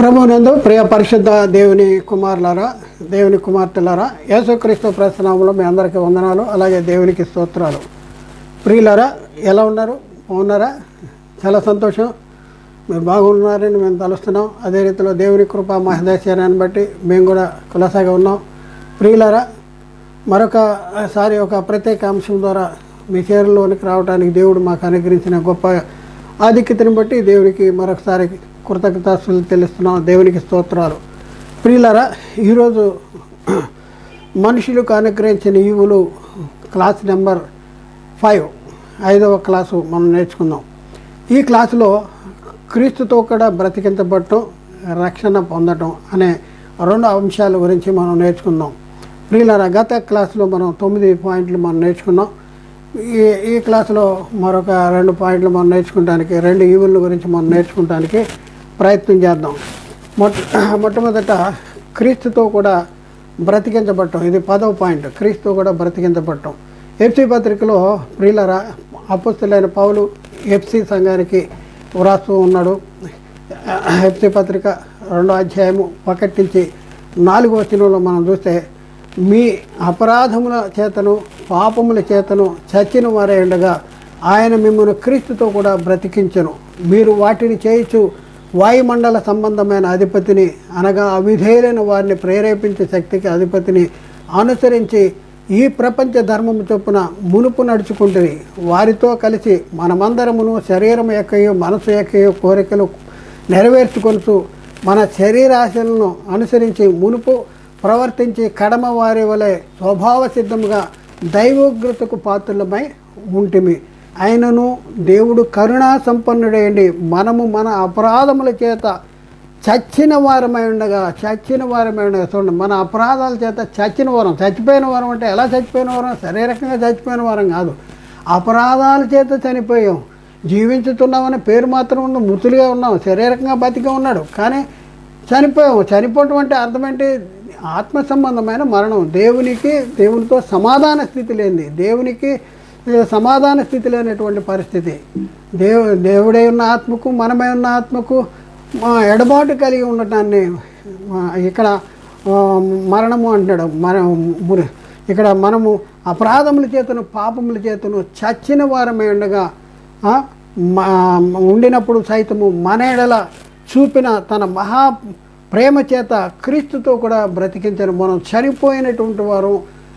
ప్రభునందు ప్రియ పరిశుద్ధ దేవుని కుమారులారా దేవుని కుమార్తెలారా యేసుక్రీస్తు ప్రశ్నామంలో మీ అందరికీ వందనాలు అలాగే దేవునికి స్తోత్రాలు. ప్రియులారా ఎలా ఉన్నారు? బాగున్నారా? చాలా సంతోషం. మీరు బాగున్నారని మేము తలుస్తున్నాం. అదే రీతిలో దేవుని కృప మహదేశాన్ని బట్టి మేము కూడా కులసాగా ఉన్నాం. ప్రియులారా మరొకసారి ఒక ప్రత్యేక అంశం ద్వారా మీ చేరులోనికి రావడానికి దేవుడు మాకు అనుగ్రహించిన గొప్ప ఆధిక్యతను బట్టి దేవునికి మరొకసారి కృతజ్ఞతలు తెలుస్తున్నాం. దేవునికి స్తోత్రాలు. ప్రియులరా ఈరోజు మనుషులకు అనుగ్రహించిన ఈవులు క్లాస్ నెంబర్ ఫైవ్ ఐదవ క్లాసు మనం నేర్చుకుందాం. ఈ క్లాసులో క్రీస్తుతో కూడా బ్రతికించబడటం రక్షణ పొందటం అనే రెండు అంశాల గురించి మనం నేర్చుకుందాం. ప్రియులరా గత క్లాసులో మనం తొమ్మిది పాయింట్లు మనం నేర్చుకున్నాం. ఈ ఈ క్లాసులో మరొక రెండు పాయింట్లు మనం నేర్చుకోవడానికి రెండు ఈవుల గురించి మనం నేర్చుకోవడానికి ప్రయత్నం చేద్దాం. మొట్ట మొట్టమొదట క్రీస్తుతో కూడా బ్రతికించబడటం. ఇది పదవ పాయింట్. క్రీస్తుతో కూడా బ్రతికించబడటం. ఎఫ్సి పత్రికలో ప్రియులరా అపుస్తులైన పౌలు ఎఫ్సి సంఘానికి వ్రాస్తూ ఉన్నాడు. ఎఫ్సి పత్రిక రెండో అధ్యాయము ఒకటి నుంచి నాలుగో వచనంలో మనం చూస్తే మీ అపరాధముల చేతను పాపముల చేతను చచ్చిన వారే ఉండగా ఆయన మిమ్మల్ని క్రీస్తుతో కూడా బ్రతికించను. మీరు వాటిని చేయొచ్చు వాయుమండల సంబంధమైన అధిపతిని అనగా అవిధేయులైన వారిని ప్రేరేపించే శక్తికి అధిపతిని అనుసరించి ఈ ప్రపంచ ధర్మము చొప్పున మునుపు నడుచుకుంటుంది వారితో కలిసి మనమందరమును శరీరం యొక్కయో మనసు యొక్కయో కోరికలు నెరవేర్చుకొనుచు మన శరీరాశలను అనుసరించి మునుపు ప్రవర్తించి కడమ వారి వలె స్వభావసిద్ధముగా దైవోగ్రతకు పాత్రలమై ఉంటిమి. ఆయనను దేవుడు కరుణా సంపన్నుడేయండి మనము మన అపరాధముల చేత చచ్చిన వారమై ఉండగా చచ్చిన వారమై ఉండగా చూడండి మన అపరాధాల చేత చచ్చిన వారం. చచ్చిపోయిన వారం అంటే ఎలా చచ్చిపోయిన వారం? శారీరకంగా చచ్చిపోయిన వారం కాదు. అపరాధాల చేత చనిపోయాం. జీవించుతున్నామనే పేరు మాత్రం ఉన్న మృతులుగా ఉన్నాం. శారీరకంగా బతికే ఉన్నాడు. కానీ చనిపోయాము చనిపోవటం అంటే అర్థం ఏంటి? ఆత్మ సంబంధమైన మరణం. దేవునికి దేవునితో సమాధాన స్థితి లేనిది. దేవునికి సమాధాన స్థితి లేనటువంటి పరిస్థితి. దేవు దేవుడే ఉన్న ఆత్మకు మనమే ఉన్న ఆత్మకు ఎడబాటు కలిగి ఉండటాన్ని ఇక్కడ మరణము అంటాడు మన ఇక్కడ మనము అపరాధముల చేతను పాపముల చేతను చచ్చిన వారమై ఉండగా మా- ఉండినప్పుడు సైతము మన ఎడల చూపిన తన మహా ప్రేమ చేత క్రీస్తుతో కూడా బ్రతికించను. మనం చనిపోయినటువంటి వారు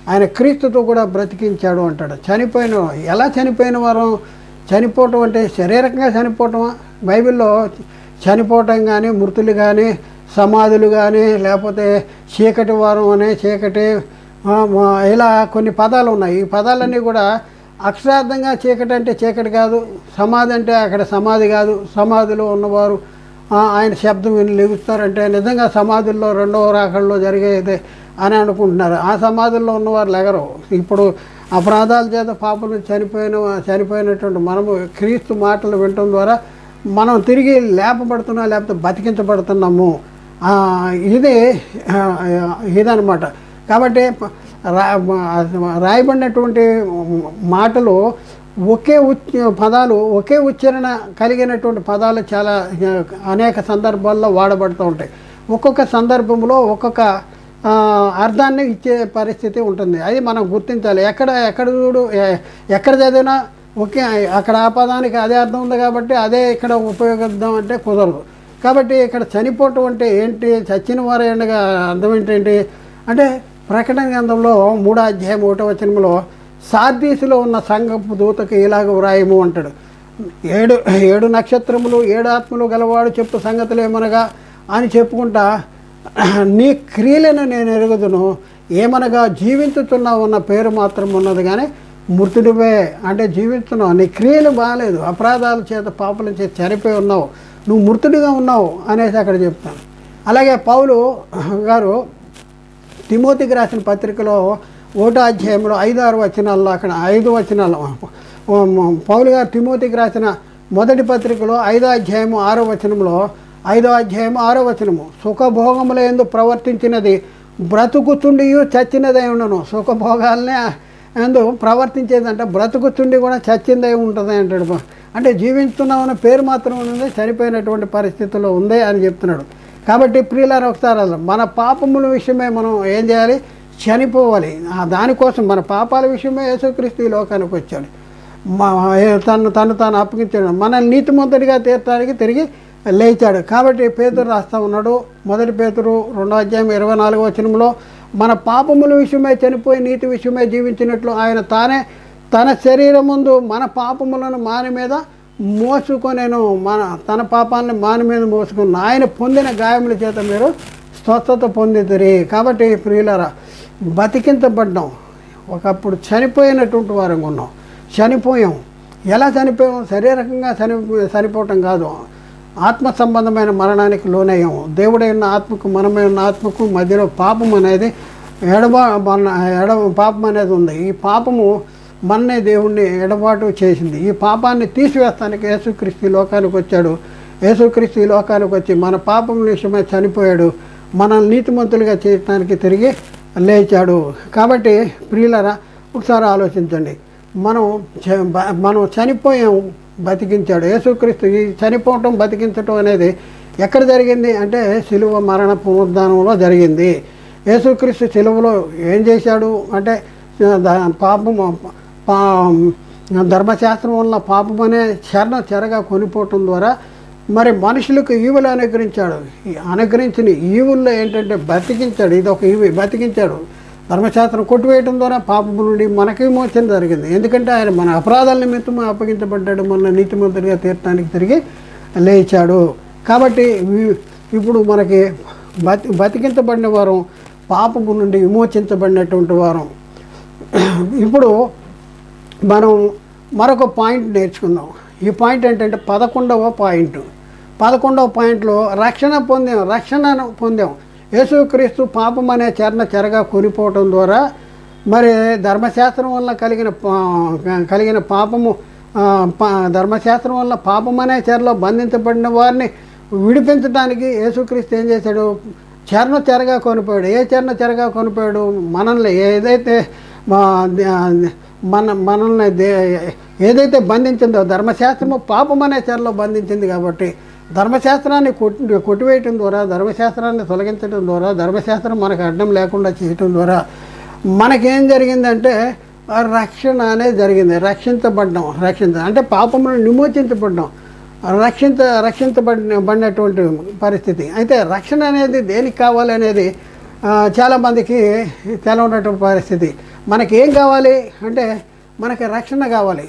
ఆయన క్రీస్తుతో కూడా బ్రతికించాడు అంటాడు. చనిపోయిన ఎలా చనిపోయిన వారు? చనిపోవటం అంటే శరీరకంగా చనిపోవటమా? బైబిల్లో చనిపోవటం కానీ మృతులు కానీ సమాధులు కానీ లేకపోతే చీకటి వారం అనే చీకటి ఇలా కొన్ని పదాలు ఉన్నాయి. ఈ పదాలన్నీ కూడా అక్షరార్థంగా చీకటి అంటే చీకటి కాదు సమాధి అంటే అక్కడ సమాధి కాదు సమాధిలో ఉన్నవారు ఆయన శబ్దం విని లెగుస్తారంటే నిజంగా సమాధుల్లో రెండవ రాకల్లో జరిగేది అని అనుకుంటున్నారు. ఆ సమాధుల్లో ఉన్నవారు లెగరు ఇప్పుడు అపరాధాల చేత పాపలు చనిపోయిన చనిపోయినటువంటి మనము క్రీస్తు మాటలు వినటం ద్వారా మనం తిరిగి లేపబడుతున్నా లేకపోతే బతికించబడుతున్నాము. ఆ, ఇది ఇదనమాట కాబట్టి రాయబడినటువంటి మాటలు ఒకే ఉచ్ పదాలు ఒకే ఉచ్చారణ కలిగినటువంటి పదాలు చాలా అనేక సందర్భాల్లో వాడబడుతూ ఉంటాయి. ఒక్కొక్క సందర్భంలో ఒక్కొక్క అర్థాన్ని ఇచ్చే పరిస్థితి ఉంటుంది. అది మనం గుర్తించాలి. ఎక్కడ ఎక్కడ చూడు ఎక్కడ చదివినా ఒకే అక్కడ ఆ పదానికి అదే అర్థం ఉంది కాబట్టి అదే ఇక్కడ ఉపయోగిద్దాం అంటే కుదరదు. కాబట్టి ఇక్కడ చనిపోవటం అంటే ఏంటి? చచ్చిన వారు అర్థం ఏంటంటే అంటే ప్రకటన గ్రంథంలో మూడో అధ్యాయం ఒకటో వచనంలో సార్దీసులో ఉన్న సంఘపు దూతకు ఇలాగ వ్రాయము అంటాడు. ఏడు ఏడు నక్షత్రములు ఏడు ఆత్మలు గలవాడు చెప్పు సంగతులు ఏమనగా అని చెప్పుకుంటా నీ క్రియలను నేను ఎరుగుదును. ఏమనగా జీవించుతున్నావు ఉన్న పేరు మాత్రం ఉన్నది కానీ మృతుడివే. అంటే జీవిస్తున్నావు నీ క్రియలు బాగాలేదు అపరాధాల చేత పాపల చేత చనిపోయి ఉన్నావు. నువ్వు మృతుడిగా ఉన్నావు అనేసి అక్కడ చెప్తాను. అలాగే పౌలు గారు తిమోతికి రాసిన పత్రికలో ఓటో అధ్యాయంలో ఐదు ఆరు వచనాల్లో అక్కడ ఐదు వచనాలు పౌలు గారు తిమోతికి రాసిన మొదటి పత్రికలో ఐదో అధ్యాయము ఆరో వచనంలో ఐదో అధ్యాయము ఆరో వచనము. సుఖభోగముల ఎందు ప్రవర్తించినది బ్రతుకుతుండియు చచ్చినదై ఉండను. సుఖభోగాలనే ఎందు ప్రవర్తించేదంటే బ్రతుకుతుండి కూడా చచ్చిందై ఉంటుంది అంటాడు అంటే జీవిస్తున్నామన్న పేరు మాత్రం ఉంది చనిపోయినటువంటి పరిస్థితుల్లో ఉంది అని చెప్తున్నాడు. కాబట్టి ప్రియులారు ఒకసారి మన పాపముల విషయమే మనం ఏం చేయాలి? చనిపోవాలి. దానికోసం మన పాపాల విషయమే యేసుక్రీస్తు ఈ లోకానికి వచ్చాడు. తను తను తాను అప్పగించాడు. మనల్ని నీతిమంతుడిగా తీర్చడానికి తిరిగి లేచాడు. కాబట్టి పేతురు రాస్తా ఉన్నాడు. మొదటి పేతురు రెండో అధ్యాయం ఇరవై నాలుగో వచనంలో మన పాపముల విషయమే చనిపోయి నీతి విషయమే జీవించినట్లు ఆయన తానే తన శరీరం ముందు మన పాపములను మాని మీద మోసుకొనేను. మన తన పాపాన్ని మాని మీద మోసుకున్నాను ఆయన పొందిన గాయముల చేత మీరు స్వస్థత పొందితురి. కాబట్టి ప్రియులరా బతికించబడ్డాం. ఒకప్పుడు చనిపోయినటువంటి వారంగా ఉన్నాం. చనిపోయాం. ఎలా చనిపోయాం? శారీరకంగా చని చనిపోవటం కాదు. ఆత్మ సంబంధమైన మరణానికి లోనయ్యాము. దేవుడై ఉన్న ఆత్మకు మనమే ఉన్న ఆత్మకు మధ్యలో పాపం అనేది ఎడబా మన ఎడ పాపం అనేది ఉంది. ఈ పాపము మన్నే దేవుణ్ణి ఎడబాటు చేసింది. ఈ పాపాన్ని తీసివేస్తానికి యేసుక్రీస్తు లోకానికి వచ్చాడు. యేసుక్రీస్తు లోకానికి వచ్చి మన పాపం విషయమై చనిపోయాడు. మనల్ని నీతిమంతులుగా చేయడానికి తిరిగి లేచాడు. కాబట్టి ప్రియులరా ఒకసారి ఆలోచించండి. మనం మనం చనిపోయాం. బతికించాడు. యేసుక్రీస్తు ఈ చనిపోవటం బతికించటం అనేది ఎక్కడ జరిగింది అంటే సిలువ మరణ పునరుద్ధానంలో జరిగింది. యేసుక్రీస్తు సిలువలో ఏం చేశాడు అంటే ద- పాపము పా ధర్మశాస్త్రం వల్ల పాపం అనే చరణ చెరగా కొనిపోవటం ద్వారా మరి మనుషులకు ఈవులు అనుగ్రహించాడు. అనుగ్రహించిన ఈవుల్లో ఏంటంటే బతికించాడు. ఇది ఒక ఈవి బతికించాడు. ధర్మశాస్త్రం కొట్టివేయడం ద్వారా పాపము నుండి మనకి విమోచన జరిగింది. ఎందుకంటే ఆయన మన అపరాధాల నిమిత్తం అప్పగించబడ్డాడు మన నీతిమంతుడిగా తీర్చడానికి తిరిగి లేచాడు. కాబట్టి ఇప్పుడు మనకి బతి బతికించబడిన వారం పాపము నుండి విమోచించబడినటువంటి వారం. ఇప్పుడు మనం మరొక పాయింట్ నేర్చుకుందాం. ఈ పాయింట్ ఏంటంటే పదకొండవ పాయింట్. పదకొండవ పాయింట్లో రక్షణ పొందాం రక్షణను పొందాం. యేసుక్రీస్తు పాపం అనే చరణ చెరగా కొనిపోవటం ద్వారా మరి ధర్మశాస్త్రం వల్ల కలిగిన పా- కలిగిన పాపము ధర్మశాస్త్రం వల్ల పాపం అనే చెరలో బంధించబడిన వారిని విడిపించడానికి యేసుక్రీస్తు ఏం చేశాడు? చరణ చెరగా కొనిపోయాడు. ఏ చరణ చెరగా కొనిపోయాడు? మనల్ని ఏదైతే మన మనల్ని ఏదైతే బంధించిందో ధర్మశాస్త్రము పాపం అనే చెరలో బంధించింది కాబట్టి ధర్మశాస్త్రాన్ని కొట్టి కొట్టివేయటం ద్వారా ధర్మశాస్త్రాన్ని తొలగించడం ద్వారా ధర్మశాస్త్రం మనకు అడ్డం లేకుండా చేయటం ద్వారా మనకేం జరిగిందంటే రక్షణ అనేది జరిగింది. రక్షించబడ్డం. రక్షించ అంటే పాపమును విమోచించబడ్డం. రక్షించ రక్షించబడిన పడినటువంటి పరిస్థితి. అయితే రక్షణ అనేది దేనికి కావాలి అనేది చాలామందికి తెలవనటువంటి పరిస్థితి. మనకి ఏం కావాలి అంటే మనకి రక్షణ కావాలి.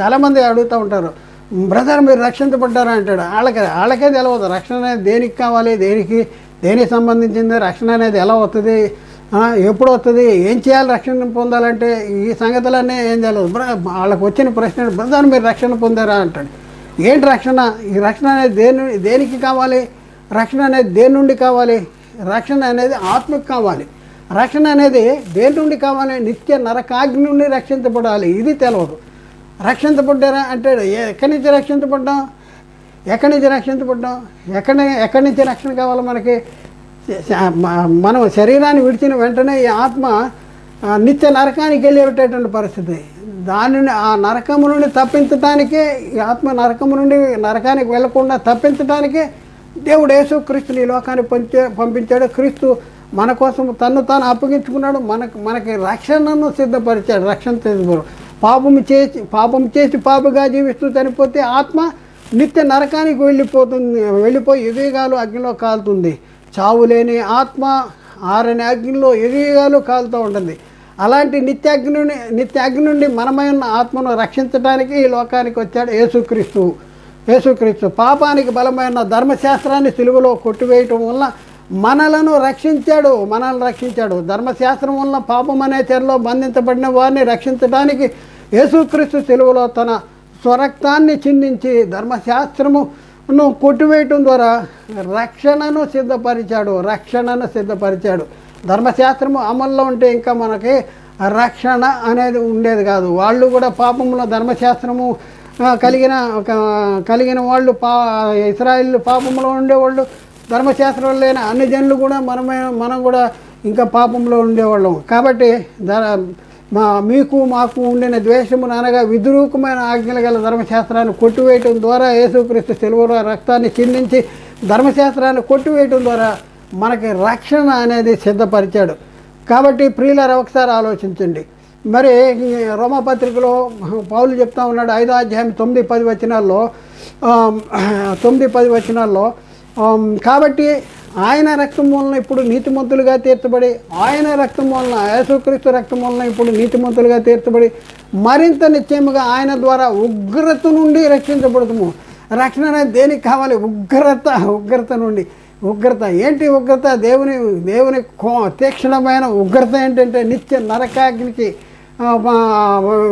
చాలామంది అడుగుతూ ఉంటారు బ్రదర్ మీరు రక్షించబడ్డారా అంటాడు. వాళ్ళకి వాళ్ళకే తెలియదు రక్షణ అనేది దేనికి కావాలి దేనికి దేనికి సంబంధించింది రక్షణ అనేది ఎలా వస్తుంది ఎప్పుడు వస్తుంది ఏం చేయాలి రక్షణ పొందాలంటే ఈ సంగతులన్నీ ఏం తెలియదు బ్ర- వాళ్ళకి వచ్చిన ప్రశ్న బ్రదర్ మీరు రక్షణ పొందారా? అంటాడు. ఏంటి రక్షణ? ఈ రక్షణ అనేది దేని దేనికి కావాలి? రక్షణ అనేది దేని నుండి కావాలి? రక్షణ అనేది ఆత్మకు కావాలి. రక్షణ అనేది దేని నుండి కావాలి? నిత్య నరకాగ్ని నుండి రక్షించబడాలి. ఇది తెలియదు రక్షించబడ్డారా అంటే ఎక్కడి నుంచి రక్షించబడ్డాం? ఎక్కడి నుంచి రక్షించబడ్డాం? ఎక్కడ ఎక్కడి నుంచి రక్షణ కావాలి మనకి? మనం శరీరాన్ని విడిచిన వెంటనే ఈ ఆత్మ నిత్య నరకానికి వెళ్ళేటటువంటి పరిస్థితి. దానిని ఆ నరకము నుండి తప్పించటానికే ఈ ఆత్మ నరకము నుండి నరకానికి వెళ్ళకుండా తప్పించటానికే దేవుడు యేసు క్రీస్తుని ఈ లోకాన్ని పంచే పంపించాడు. క్రీస్తు మన కోసం తను తాను అప్పగించుకున్నాడు. మనకు మనకి రక్షణను సిద్ధపరిచాడు. రక్షణ సిద్ధపరు పాపము చేసి పాపం చేసి పాపగా జీవిస్తూ చనిపోతే ఆత్మ నిత్య నరకానికి వెళ్ళిపోతుంది వెళ్ళిపోయి ఎదుగాలు అగ్నిలో కాలుతుంది. చావు లేని ఆత్మ ఆరని అగ్నిలో ఎదుగాలు కాలుతూ ఉంటుంది. అలాంటి నిత్యాగ్ని నిత్యాగ్ని నుండి మనమైన ఆత్మను రక్షించడానికి ఈ లోకానికి వచ్చాడు యేసుక్రీస్తు. యేసుక్రీస్తు పాపానికి బలమైన ధర్మశాస్త్రాన్ని సిలువలో కొట్టివేయటం వల్ల మనలను రక్షించాడు మనల్ని రక్షించాడు. ధర్మశాస్త్రం వల్ల పాపం అనే తెరలో బంధించబడిన వారిని రక్షించడానికి యేసుక్రీస్తు సిలువలో తన స్వరక్తాన్ని చిందించి ధర్మశాస్త్రమును కొట్టివేయటం ద్వారా రక్షణను సిద్ధపరిచాడు రక్షణను సిద్ధపరిచాడు. ధర్మశాస్త్రము అమల్లో ఉంటే ఇంకా మనకి రక్షణ అనేది ఉండేది కాదు. వాళ్ళు కూడా పాపంలో ధర్మశాస్త్రము కలిగిన ఒక కలిగిన వాళ్ళు పా ఇస్రాయిల్ పాపంలో ఉండేవాళ్ళు. ధర్మశాస్త్రం లేని అన్ని జనులు కూడా మనమే మనం కూడా ఇంకా పాపంలో ఉండేవాళ్ళం. కాబట్టి ధర మా మీకు మాకు ఉండిన ద్వేషమును అనగా విద్రూకమైన ఆజ్ఞలు గల ధర్మశాస్త్రాన్ని కొట్టివేయటం ద్వారా యేసుక్రీస్తు సెలవుల రక్తాన్ని చిందించి ధర్మశాస్త్రాన్ని కొట్టివేయటం ద్వారా మనకి రక్షణ అనేది సిద్ధపరిచాడు. కాబట్టి ప్రియులారు ఒకసారి ఆలోచించండి. మరి రోమపత్రికలో పౌలు చెప్తా ఉన్నాడు ఐదో అధ్యాయం తొమ్మిది పది వచనాల్లో తొమ్మిది పది వచనాల్లో కాబట్టి ఆయన రక్తం వలన ఇప్పుడు నీతిమంతులుగా తీర్చబడి ఆయన రక్తం వలన యేసుక్రీస్తు రక్తం వలన ఇప్పుడు నీతిమంతులుగా తీర్చబడి మరింత నిశ్చయముగా ఆయన ద్వారా ఉగ్రత నుండి రక్షించబడుతుము. రక్షణ అనేది దేనికి కావాలి? ఉగ్రత ఉగ్రత నుండి. ఉగ్రత ఏంటి ఉగ్రత? దేవుని దేవుని కో- తీక్షణమైన ఉగ్రత ఏంటంటే నిత్య నరకాగ్నికి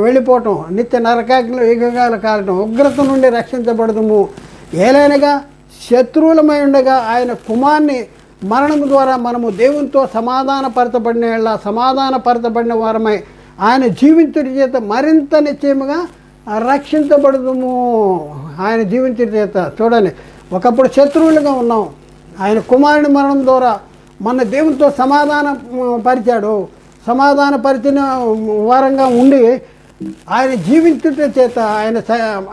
వెళ్ళిపోవటం. నిత్య నరకాగ్నిలో ఏకగాలు కాలటం. ఉగ్రత నుండి రక్షించబడదుము ఏలైనగా శత్రువులమై ఉండగా ఆయన కుమార్ని మరణం ద్వారా మనము దేవునితో సమాధానపరచబడిన సమాధానపరచబడిన వారమై ఆయన జీవించుడి చేత మరింత నిశ్చయముగా రక్షించబడదుము. ఆయన జీవించుడి చేత చూడండి ఒకప్పుడు శత్రువులుగా ఉన్నాం. ఆయన కుమారుని మరణం ద్వారా మన దేవునితో సమాధాన పరిచాడు సమాధాన పరిచిన వారంగా ఉండి ఆయన జీవించుట చేత ఆయన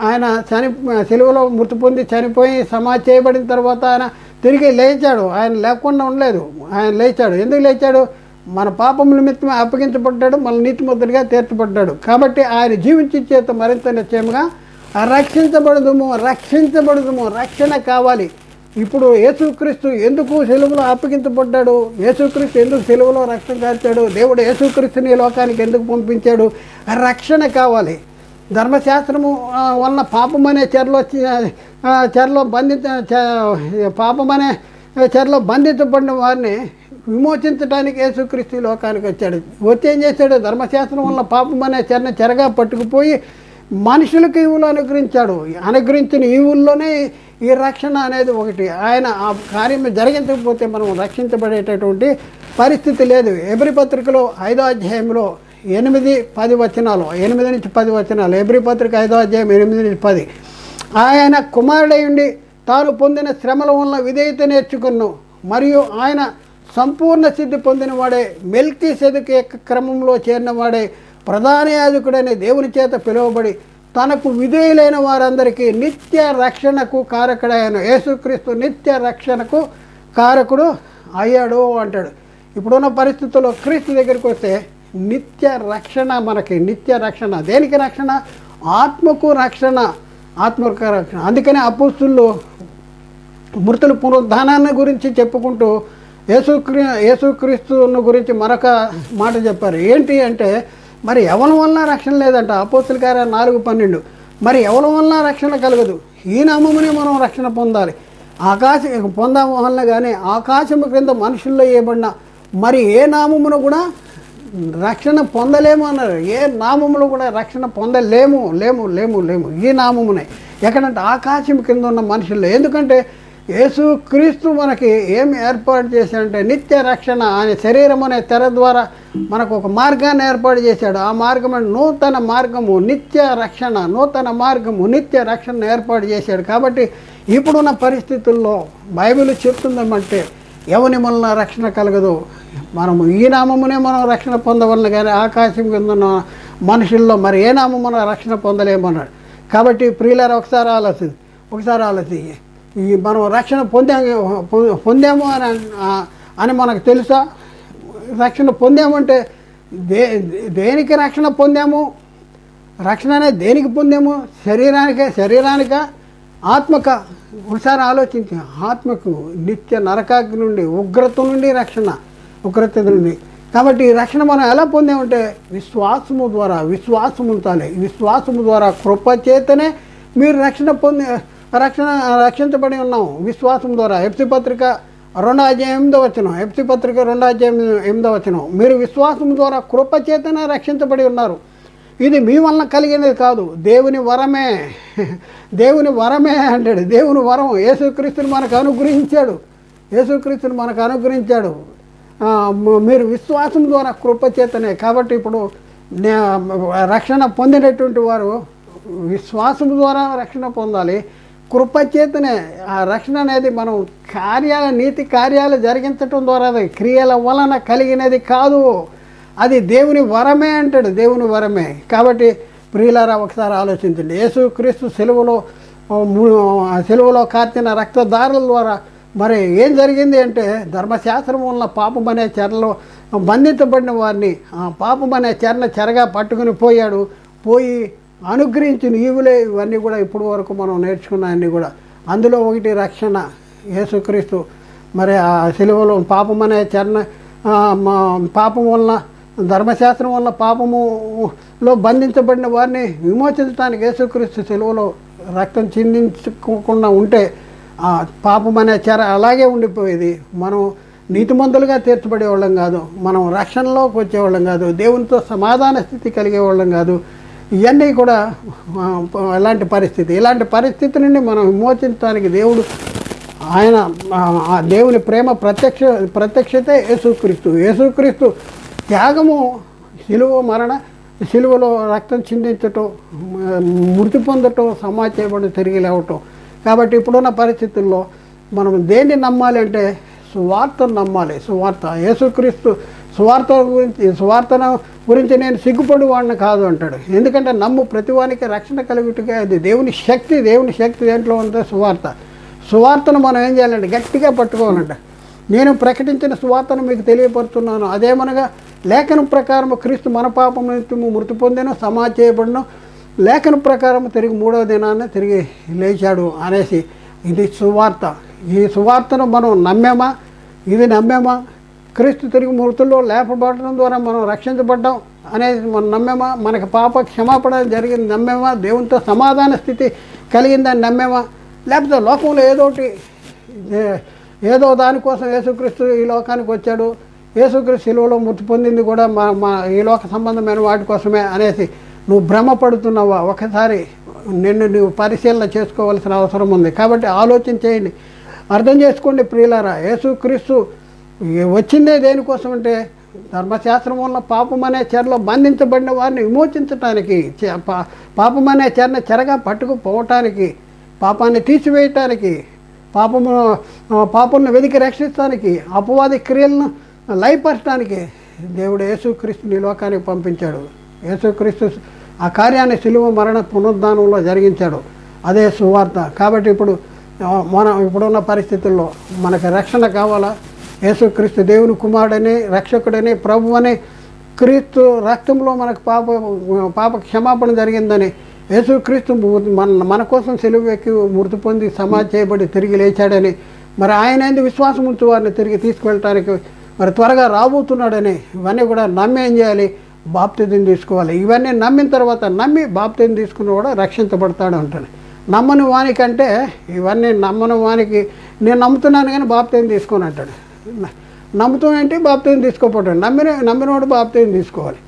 ఆయన చని సెలవులో మృతి పొంది చనిపోయి సమాధి చేయబడిన తర్వాత ఆయన తిరిగి లేచాడు. ఆయన లేకుండా ఉండలేదు. ఆయన లేచాడు. ఎందుకు లేచాడు? మన పాపం నిమిత్తమే అప్పగించబడ్డాడు. మన నీతిమంతుడిగా తీర్చబడ్డాడు. కాబట్టి ఆయన జీవించి చేత మరింత నిశ్చయముగా రక్షించబడదుము. రక్షించబడదుము. రక్షణ కావాలి. ఇప్పుడు యేసుక్రీస్తు ఎందుకు సెలవులో అప్పగించబడ్డాడు? యేసుక్రీస్తు ఎందుకు సెలవులో రక్షణ కార్చాడు దేవుడు యేసుక్రీస్తుని ఈ లోకానికి ఎందుకు పంపించాడు? రక్షణ కావాలి. ధర్మశాస్త్రము వలన పాపం అనే చెరలో చెరలో బంధించ పాపం అనే చెరలో బంధించబడిన వారిని విమోచించడానికి యేసుక్రీస్తు లోకానికి వచ్చాడు. వచ్చి ఏం చేశాడు? ధర్మశాస్త్రం వల్ల పాపం అనే చెరని చెరగా పట్టుకుపోయి మనుషులకు ఈవులు అనుగ్రహించాడు. అనుగ్రహించిన ఈవుల్లోనే ఈ రక్షణ అనేది ఒకటి. ఆయన ఆ కార్యం జరిగించకపోతే మనం రక్షించబడేటటువంటి పరిస్థితి లేదు. ఎబ్రి పత్రికలో ఐదో అధ్యాయంలో ఎనిమిది పది వచనాలు. ఎనిమిది నుంచి పది వచనాలు. ఎబ్రి పత్రిక ఐదో అధ్యాయం ఎనిమిది నుంచి పది. ఆయన కుమారుడై ఉండి తాను పొందిన శ్రమల వలన విధేయత నేర్చుకున్నాను మరియు ఆయన సంపూర్ణ సిద్ధి పొందిన వాడే మెల్కీ సెదుకు యొక్క క్రమంలో చేరిన వాడే ప్రధాన యాజకుడనే దేవుని చేత పిలువబడి తనకు విధేయులైన వారందరికీ నిత్య రక్షణకు కారకుడైన యేసుక్రీస్తు నిత్య రక్షణకు కారకుడు అయ్యాడు అంటాడు. ఇప్పుడున్న పరిస్థితుల్లో క్రీస్తు దగ్గరికి వస్తే నిత్య రక్షణ మనకి నిత్య రక్షణ. దేనికి రక్షణ? ఆత్మకు రక్షణ ఆత్మకు రక్షణ. అందుకనే అపోస్తులు మృతుల పునరుద్ధానాన్ని గురించి చెప్పుకుంటూ యేసుక్రీ యేసుక్రీస్తును గురించి మరొక మాట చెప్పారు. ఏంటి అంటే మరి ఎవరి వలన రక్షణ లేదంట? అపోస్తుల కార్య నాలుగు పన్నెండు. మరి ఎవరి వలన రక్షణ కలగదు? ఈ నామమునే మనం రక్షణ పొందాలి. ఆకాశం పొందాం వలన కానీ ఆకాశము క్రింద మనుషుల్లో ఏబడిన మరి ఏ నామమును కూడా రక్షణ పొందలేము అన్నారు. ఏ నామములు కూడా రక్షణ పొందలేము లేము లేము లేము ఈ నామమునే. ఎక్కడంటే ఆకాశం కింద ఉన్న మనుషుల్లో. ఎందుకంటే యేసు క్రీస్తు మనకి ఏం ఏర్పాటు చేశాడంటే నిత్య రక్షణ అనే శరీరం అనే తెర ద్వారా మనకు ఒక మార్గాన్ని ఏర్పాటు చేశాడు. ఆ మార్గం నూతన మార్గము నిత్య రక్షణ నూతన మార్గము నిత్య రక్షణ ఏర్పాటు చేశాడు. కాబట్టి ఇప్పుడున్న పరిస్థితుల్లో బైబిల్ చెప్తుందమంటే ఎవని వలన రక్షణ కలగదు? మనము ఈ నామమునే మనం రక్షణ పొందవలన కానీ ఆకాశం కింద ఉన్న మనుషుల్లో మరి ఏ నామమున రక్షణ పొందలేమన్నాడు. కాబట్టి ప్రియులారా ఒకసారి ఆలోచన ఒకసారి ఆలోచించి. ఈ మనం రక్షణ పొందాము పొందాము అని అని మనకు తెలుసా? రక్షణ పొందామంటే దే దేనికి రక్షణ పొందాము? రక్షణ అనేది దేనికి పొందాము? శరీరానికే శరీరానిక? ఆత్మక? ఒకసారి ఆలోచించి. ఆత్మకు నిత్య నరకాగ్ని నుండి ఉగ్రత నుండి రక్షణ ఉగ్రత నుండి. కాబట్టి ఈ రక్షణ మనం ఎలా పొందామంటే విశ్వాసము ద్వారా విశ్వాసం ఉంచాలి విశ్వాసము ద్వారా కృప చేతనే మీరు రక్షణ పొందే రక్షణ రక్షించబడి ఉన్నాం. విశ్వాసం ద్వారా. ఎఫ్సి పత్రిక రెండో అధ్యాయం ఎనిమిదో వచనం. ఎఫ్సి పత్రిక రెండో అధ్యాయం ఎనిమిదో వచనం. మీరు విశ్వాసం ద్వారా కృపచేతనే రక్షించబడి ఉన్నారు. ఇది మీ వలన కలిగినది కాదు. దేవుని వరమే. దేవుని వరమే అంటాడు. దేవుని వరం యేసుక్రీస్తుని మనకు అనుగ్రహించాడు. యేసుక్రీస్తుని మనకు అనుగ్రహించాడు. మీరు విశ్వాసం ద్వారా కృపచేతనే కాబట్టి ఇప్పుడు రక్షణ పొందినటువంటి వారు విశ్వాసం ద్వారా రక్షణ పొందాలి. కృపచేతనే ఆ రక్షణ అనేది మనం కార్యాల నీతి కార్యాలు జరిగించటం ద్వారా అది క్రియల వలన కలిగినది కాదు. అది దేవుని వరమే అంటాడు దేవుని వరమే. కాబట్టి ప్రియులారా ఒకసారి ఆలోచించండి. యేసుక్రీస్తు సెలువులో సెలవులో సెలవులో కార్చిన రక్తదారుల ద్వారా మరి ఏం జరిగింది అంటే ధర్మశాస్త్రం వల్ల పాపం అనే చెరలో బంధించబడిన వారిని ఆ పాపం అనే చెరన చెరగా పట్టుకుని పోయాడు. పోయి అనుగ్రహించిన ఈవులే ఇవన్నీ కూడా ఇప్పటి వరకు మనం నేర్చుకున్నాయన్నీ కూడా. అందులో ఒకటి రక్షణ యేసుక్రీస్తు. మరి ఆ సెలవులో పాపం అనే చరణ మా- పాపం వలన ధర్మశాస్త్రం వల్ల పాపములో బంధించబడిన వారిని విమోచించడానికి యేసుక్రీస్తు సెలవులో రక్తం చిందించుకోకుండా ఉంటే ఆ పాపం అనే చెర అలాగే ఉండిపోయేది. మనం నీతిమంతులుగా తీర్చబడేవాళ్ళం కాదు. మనం రక్షణలోకి వచ్చేవాళ్ళం కాదు. దేవునితో సమాధాన స్థితి కలిగేవాళ్ళం కాదు. ఇవన్నీ కూడా ఇలాంటి ఎలాంటి పరిస్థితి? ఇలాంటి పరిస్థితి నుండి మనం విమోచించడానికి దేవుడు ఆయన ఆ- దేవుని ప్రేమ ప్రత్యక్ష ప్రత్యక్షతే యేసుక్రీస్తు. యేసుక్రీస్తు త్యాగము సిలువ మరణ సిలువలో రక్తం చిందించటం మృతి పొందటం సమాజ చేయబడి తిరిగి లేవటం. కాబట్టి ఇప్పుడున్న పరిస్థితుల్లో మనం దేన్ని నమ్మాలి అంటే సువార్తను నమ్మాలి. సువార్త. యేసుక్రీస్తు సువార్త గురించి సువార్తన గురించి నేను సిగ్గుపడి వాడిని కాదు అంటాడు. ఎందుకంటే నమ్ము ప్రతివానికి రక్షణ కలుగుటగా అది దేవుని శక్తి దేవుని శక్తి దేంట్లో ఉంటే సువార్త. సువార్తను మనం ఏం చేయాలంటే గట్టిగా పట్టుకోవాలంట. నేను ప్రకటించిన సువార్తను మీకు తెలియపరుస్తున్నాను అదేమనగా లేఖనం ప్రకారం క్రీస్తు మన పాపం నిమిత్తము మృతి పొందిన సమాజ చేయబడిన. లేఖన ప్రకారం తిరిగి మూడవ దినాన్ని తిరిగి లేచాడు అనేసి ఇది సువార్త. ఈ సువార్తను మనం నమ్మామా? ఇది నమ్మామా? క్రీస్తు తిరిగి మృతుల్లో లేపబడడం ద్వారా మనం రక్షించబడ్డాం అనేది మనం నమ్మేమా? మనకి పాప క్షమాపణ జరిగింది నమ్మేమా? దేవునితో సమాధాన స్థితి కలిగిందని నమ్మేమా? లేకపోతే లోకంలో ఏదోటి ఏదో దానికోసం యేసుక్రీస్తు ఈ లోకానికి వచ్చాడు. యేసుక్రీస్తు శిలువలో మృతి పొందింది కూడా మా మా ఈ లోక సంబంధమైన వాటి కోసమే అనేసి నువ్వు భ్రమపడుతున్నావా? ఒకసారి నిన్ను నువ్వు పరిశీలన చేసుకోవాల్సిన అవసరం ఉంది. కాబట్టి ఆలోచన చేయండి. అర్థం చేసుకోండి ప్రియులారా యేసుక్రీస్తు వచ్చిందే దేనికోసం అంటే ధర్మశాస్త్రం వల్ల పాపం అనే చెరలో బంధించబడిన వారిని విమోచించటానికి చె- పా- పాపం అనే చెరని చెరగా పట్టుకుపోవటానికి పాపాన్ని తీసివేయటానికి పాపము పాపలను వెతికి రక్షించడానికి అపవాది క్రియలను లయపరచడానికి దేవుడు యేసుక్రీస్తుని ఈ లోకానికి పంపించాడు. యేసుక్రీస్తు ఆ కార్యాన్ని సిలువ మరణ పునరుద్ధానంలో జరిగించాడు. అదే సువార్త. కాబట్టి ఇప్పుడు మనం ఇప్పుడున్న పరిస్థితుల్లో మనకు రక్షణ కావాలా? యేసుక్రీస్తు దేవుని కుమారుడని రక్షకుడని ప్రభు అని క్రీస్తు రక్తంలో మనకు పాప పాప క్షమాపణ జరిగిందని యేసుక్రీస్తు మన మన కోసం సెలవు ఎక్కి మృతి పొంది సమాధి చేయబడి తిరిగి లేచాడని మరి ఆయన ఎందుకు విశ్వాసం ఉంచు వారిని తిరిగి తీసుకువెళ్ళటానికి మరి త్వరగా రాబోతున్నాడని ఇవన్నీ కూడా నమ్మి ఏం చేయాలి? బాప్తిజం తీసుకోవాలి. ఇవన్నీ నమ్మిన తర్వాత నమ్మి బాప్తిజం తీసుకున్న కూడా రక్షించబడతాడు అంటాడు. నమ్మని వానికంటే ఇవన్నీ నమ్మని వానికి నేను నమ్ముతున్నాను కానీ బాప్తిజం తీసుకొని అంటాడు. నమ్ముతాం ఏంటి బాప్తీని తీసుకోపోతాడు. నమ్మిన నమ్మినోడు బాప్తీని తీసుకోవాలి.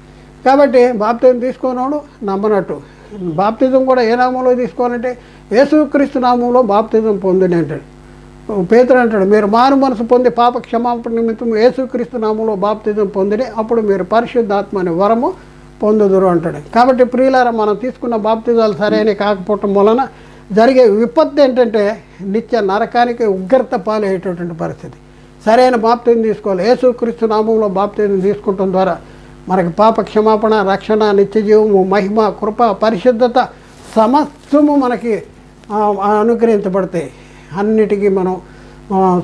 కాబట్టి బాప్తీని తీసుకోనోడు నమ్మనట్టు. బాప్తిజం కూడా ఏ నామంలో తీసుకోవాలంటే యేసుక్రీస్తు నామంలో బాప్తిజం పొందని అంటాడు. పేతురు అంటాడు మీరు మారు మనసు పొంది పాప క్షమాపణ నిమిత్తం యేసుక్రీస్తు నామంలో బాప్తిజం పొందిని అప్పుడు మీరు పరిశుద్ధాత్మ అనే వరము పొందుదురు అంటాడు. కాబట్టి ప్రియులారా మనం తీసుకున్న బాప్తిజాలు సరైన కాకపోవటం వలన జరిగే విపత్తు ఏంటంటే నిత్య నరకానికి ఉగ్రత పాలయ్యేటటువంటి పరిస్థితి. సరైన బాప్తిని తీసుకోవాలి. యేసుక్రీస్తు నామంలో బాప్తిని తీసుకోవటం ద్వారా మనకి పాప క్షమాపణ రక్షణ నిత్యజీవము మహిమ కృప పరిశుద్ధత సమస్తము మనకి అనుగ్రహించబడతాయి. అన్నిటికీ మనం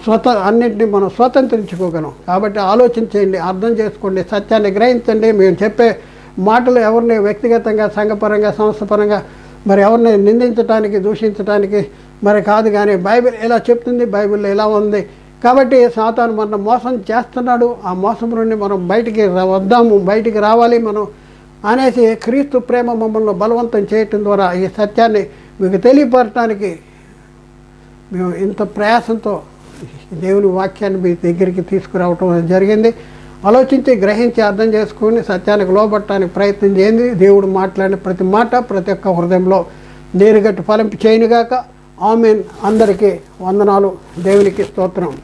స్వత అన్నింటినీ మనం స్వతంత్రించుకోగలం. కాబట్టి ఆలోచించండి అర్థం చేసుకోండి సత్యాన్ని గ్రహించండి. మేము చెప్పే మాటలు ఎవరిని వ్యక్తిగతంగా సంఘపరంగా సంస్థపరంగా మరి ఎవరిని నిందించడానికి దూషించడానికి మరి కాదు కానీ బైబిల్ ఎలా చెప్తుంది బైబిల్లో ఎలా ఉంది. కాబట్టి సాతాను మన మోసం చేస్తున్నాడు ఆ మోసం నుండి మనం బయటికి రా- వద్దాము బయటికి రావాలి మనం అనేసి క్రీస్తు ప్రేమ మమ్మల్ని బలవంతం చేయటం ద్వారా ఈ సత్యాన్ని మీకు తెలియపరచడానికి మేము ఇంత ప్రయాసంతో దేవుని వాక్యాన్ని మీ దగ్గరికి తీసుకురావటం జరిగింది. ఆలోచించి గ్రహించి అర్థం చేసుకొని సత్యానికి లోబట్టడానికి ప్రయత్నం చేయండి. దేవుడు మాట్లాడిన ప్రతి మాట ప్రతి ఒక్క హృదయంలో నీరుగట్టు ఫలింపు చేయనుగాక. ఆమెన్. అందరికీ వందనాలు. దేవునికి స్తోత్రం.